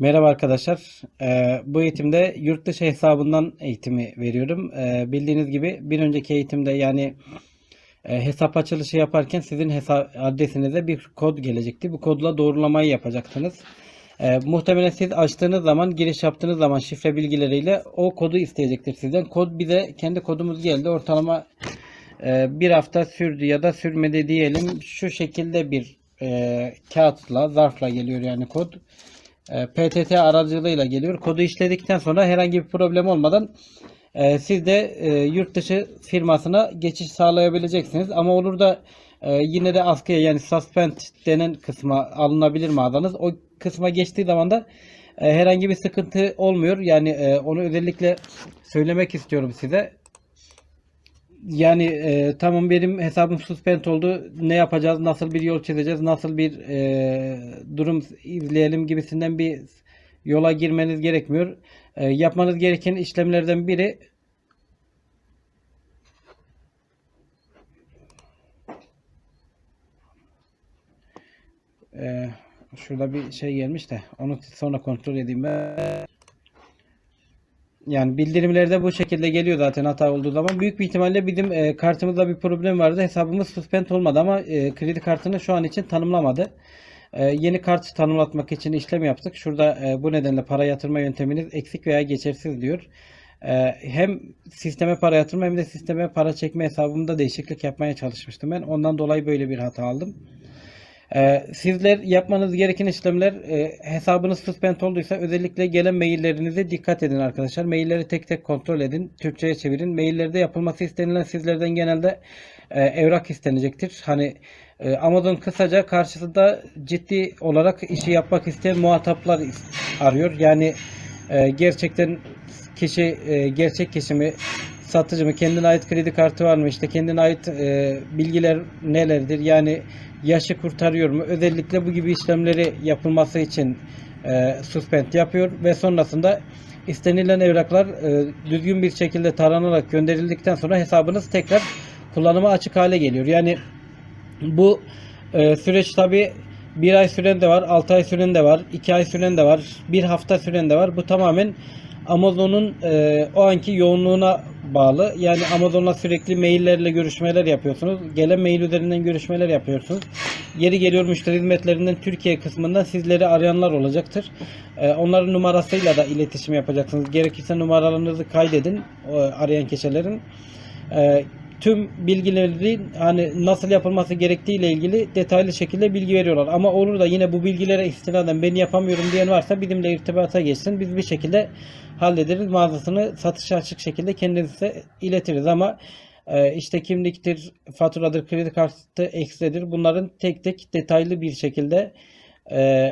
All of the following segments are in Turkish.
Merhaba arkadaşlar. Ee, bu eğitimde yurt dışı hesabından eğitimi veriyorum. Ee, bildiğiniz gibi bir önceki eğitimde yani e, hesap açılışı yaparken sizin hesap adresinize bir kod gelecekti. Bu kodla doğrulamayı yapacaksınız. Ee, muhtemelen siz açtığınız zaman, giriş yaptığınız zaman şifre bilgileriyle o kodu isteyecektir sizden. Kod bize kendi kodumuz geldi. Ortalama e, bir hafta sürdü ya da sürmedi diyelim. Şu şekilde bir e, kağıtla, zarfla geliyor yani kod. E, PTT aracılığıyla geliyor. Kodu işledikten sonra herhangi bir problem olmadan e, siz de e, yurt dışı firmasına geçiş sağlayabileceksiniz. Ama olur da e, yine de askıya yani suspend denen kısma alınabilir mağazanız. O kısma geçtiği zaman da e, herhangi bir sıkıntı olmuyor. Yani e, onu özellikle söylemek istiyorum size. Yani e, tamam benim hesabım suspend oldu. Ne yapacağız? Nasıl bir yol çizeceğiz? Nasıl bir e, durum izleyelim gibisinden bir yola girmeniz gerekmiyor. E, yapmanız gereken işlemlerden biri e, şurada bir şey gelmiş de onu sonra kontrol edeyim ben. Yani bildirimlerde bu şekilde geliyor zaten hata olduğu zaman. Büyük bir ihtimalle bizim e, kartımızda bir problem vardı. Hesabımız suspend olmadı ama e, kredi kartını şu an için tanımlamadı. E, yeni kart tanımlatmak için işlem yaptık. Şurada e, bu nedenle para yatırma yönteminiz eksik veya geçersiz diyor. E, hem sisteme para yatırma hem de sisteme para çekme hesabımda değişiklik yapmaya çalışmıştım ben. Ondan dolayı böyle bir hata aldım. Ee, sizler yapmanız gereken işlemler e, hesabınız suspend olduysa özellikle gelen maillerinize dikkat edin arkadaşlar. Mailleri tek tek kontrol edin. Türkçe'ye çevirin. Maillerde yapılması istenilen sizlerden genelde e, evrak istenecektir. Hani e, Amazon kısaca karşısında ciddi olarak işi yapmak isteyen muhataplar arıyor. Yani e, gerçekten kişi e, gerçek kişi mi satıcı mı kendine ait kredi kartı var mı işte kendine ait e, bilgiler nelerdir? Yani yaşı kurtarıyor mu? Özellikle bu gibi işlemleri yapılması için e, suspend yapıyor ve sonrasında istenilen evraklar e, düzgün bir şekilde taranarak gönderildikten sonra hesabınız tekrar kullanıma açık hale geliyor. Yani bu e, süreç tabi bir ay süren de var, 6 ay süren de var, 2 ay süren de var, bir hafta süren de var. Bu tamamen Amazon'un e, o anki yoğunluğuna bağlı. Yani Amazon'la sürekli maillerle görüşmeler yapıyorsunuz. Gelen mail üzerinden görüşmeler yapıyorsunuz. Yeri geliyor müşteri hizmetlerinden Türkiye kısmından sizleri arayanlar olacaktır. E, onların numarasıyla da iletişim yapacaksınız. Gerekirse numaralarınızı kaydedin o arayan kişilerin. E, tüm bilgileri hani nasıl yapılması gerektiği ile ilgili detaylı şekilde bilgi veriyorlar. Ama olur da yine bu bilgilere istinaden ben yapamıyorum diyen varsa bizimle irtibata geçsin. Biz bir şekilde hallederiz. Mağazasını satışa açık şekilde kendinize iletiriz ama e, işte kimliktir, faturadır, kredi kartı ekstredir. Bunların tek tek detaylı bir şekilde e,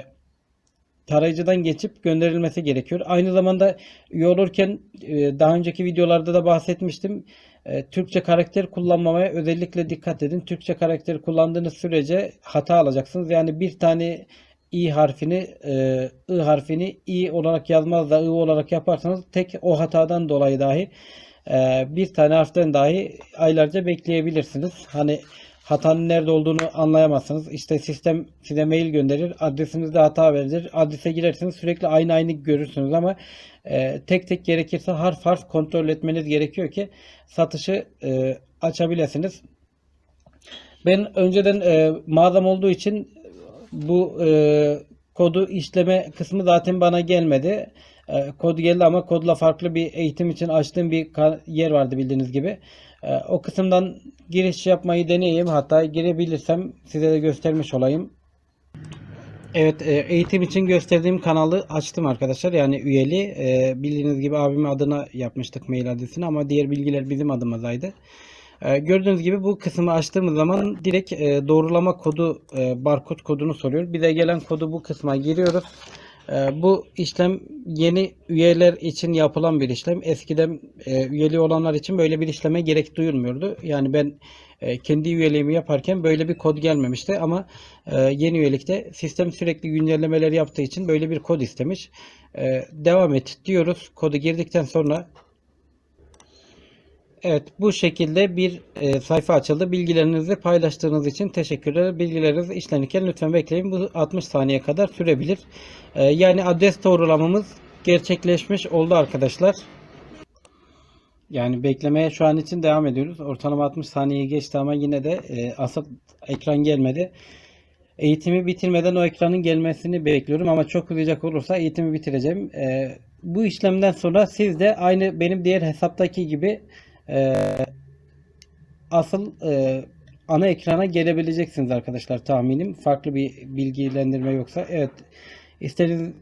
tarayıcıdan geçip gönderilmesi gerekiyor. Aynı zamanda üye olurken e, daha önceki videolarda da bahsetmiştim. E, Türkçe karakter kullanmamaya özellikle dikkat edin. Türkçe karakteri kullandığınız sürece hata alacaksınız. Yani bir tane i harfini e, i harfini i olarak yazmaz da i olarak yaparsanız tek o hatadan dolayı dahi e, bir tane harften dahi aylarca bekleyebilirsiniz. Hani hatanın nerede olduğunu anlayamazsınız. İşte sistem size mail gönderir. Adresinizde hata verir. Adrese girersiniz sürekli aynı aynı görürsünüz ama e, tek tek gerekirse harf harf kontrol etmeniz gerekiyor ki satışı e, açabilirsiniz. Ben önceden e, mağazam olduğu için bu e, kodu işleme kısmı zaten bana gelmedi. E, kod geldi ama kodla farklı bir eğitim için açtığım bir yer vardı bildiğiniz gibi. E, o kısımdan giriş yapmayı deneyeyim. Hatta girebilirsem size de göstermiş olayım. Evet e, eğitim için gösterdiğim kanalı açtım arkadaşlar. Yani üyeli. E, bildiğiniz gibi abimin adına yapmıştık mail adresini ama diğer bilgiler bizim adımızdaydı. E, gördüğünüz gibi bu kısmı açtığımız zaman direkt e, doğrulama kodu e, barkod kodunu soruyor. Bize gelen kodu bu kısma giriyoruz. E, bu işlem yeni üyeler için yapılan bir işlem. Eskiden e, üyeli olanlar için böyle bir işleme gerek duyulmuyordu. Yani ben e, kendi üyeliğimi yaparken böyle bir kod gelmemişti ama e, yeni üyelikte sistem sürekli güncellemeler yaptığı için böyle bir kod istemiş. Devam et diyoruz. Kodu girdikten sonra Evet, bu şekilde bir e, sayfa açıldı. Bilgilerinizi paylaştığınız için teşekkürler. Bilgileriniz işlenirken lütfen bekleyin. Bu 60 saniye kadar sürebilir. E, yani adres doğrulamamız gerçekleşmiş oldu arkadaşlar. Yani beklemeye şu an için devam ediyoruz. Ortalama 60 saniye geçti ama yine de e, asıl ekran gelmedi. Eğitimi bitirmeden o ekranın gelmesini bekliyorum ama çok uzayacak olursa eğitimi bitireceğim. E, bu işlemden sonra siz de aynı benim diğer hesaptaki gibi e, asıl e, ana ekrana gelebileceksiniz arkadaşlar tahminim. Farklı bir bilgilendirme yoksa. Evet. İstediğiniz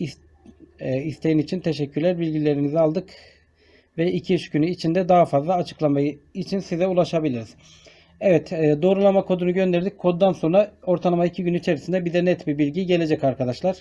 is- e, isteğin için teşekkürler. Bilgilerinizi aldık ve 2-3 günü içinde daha fazla açıklamayı için size ulaşabiliriz. Evet, e, doğrulama kodunu gönderdik. Koddan sonra ortalama 2 gün içerisinde bir de net bir bilgi gelecek arkadaşlar.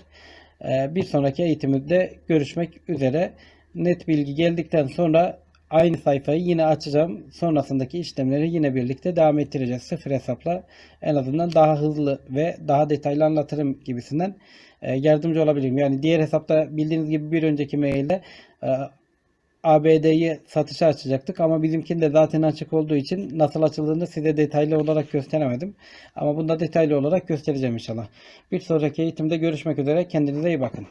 E, bir sonraki eğitimde görüşmek üzere. Net bilgi geldikten sonra aynı sayfayı yine açacağım. Sonrasındaki işlemleri yine birlikte devam ettireceğiz. Sıfır hesapla en azından daha hızlı ve daha detaylı anlatırım gibisinden e, yardımcı olabilirim. Yani diğer hesapta bildiğiniz gibi bir önceki mailde e, ABD'yi satışa açacaktık ama bizimkinde zaten açık olduğu için nasıl açıldığını size detaylı olarak gösteremedim. Ama bunda detaylı olarak göstereceğim inşallah. Bir sonraki eğitimde görüşmek üzere. Kendinize iyi bakın.